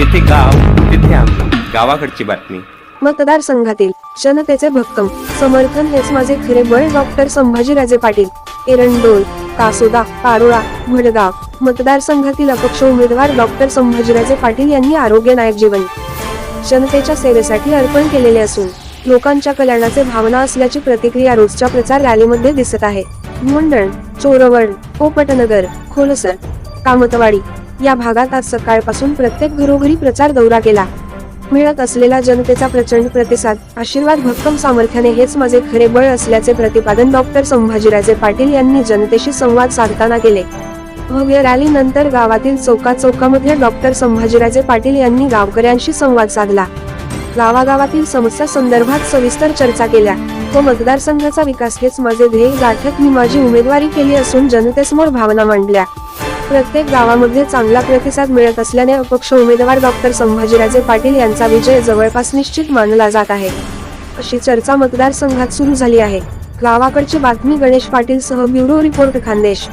जिथे गाव तिथे आम्ही गावाकडची बातमी. मतदारसंघातील जनतेचे भक्कम समर्थन हेच माझे खरे बळ डॉक्टर संभाजीराजे पाटील. एरंडोल कासोदा पारोळा भडगाव. मतदारसंघातील अपक्ष उमेदवार डॉक्टर संभाजीराजे पाटील यांनी आरोग्य नायक जीवन. जनतेच्या सेवेसाठी अर्पण केलेले असून लोकांच्या कल्याणाचे भावना असल्याची प्रतिक्रिया रोजच्या प्रचार रॅलीमध्ये दिसत आहे. मुंडण चोरवड पोपटनगर खोलसर कामतवाडी या भागात आज सकाळपासून प्रत्येक घरोघरी प्रचार दौरा केला. मिळत असलेला जनतेचा प्रचंड प्रतिसाद आशीर्वाद भक्कम सामर्थ्याने हेच माझे खरे बळ असल्याचे प्रतिपादन डॉक्टर संभाजीराजे पाटील यांनी जनतेशी संवाद साधताना केले. भव्य रॅली नंतर गावातील चौका चौकामध्ये डॉक्टर संभाजीराजे पाटील यांनी गावकऱ्यांशी संवाद साधला. गावागावातील समस्या संदर्भात सविस्तर चर्चा केल्या. व मतदारसंघाचा विकास हेच माझे ध्येय गाठत मी माझी उमेदवारी केली असून जनतेसमोर भावना मांडल्या. प्रत्येक गावामध्ये चांगला प्रतिसाद मिळत असल्याने अपक्ष उमेदवार डॉक्टर संभाजीराजे पाटील यांचा विजय जवळपास निश्चित मानला जात आहे. अशी चर्चा मतदारसंघात सुरू झाली आहे. गावाकडची बातमी गणेश पाटील सह ब्युरो रिपोर्ट खानदेश.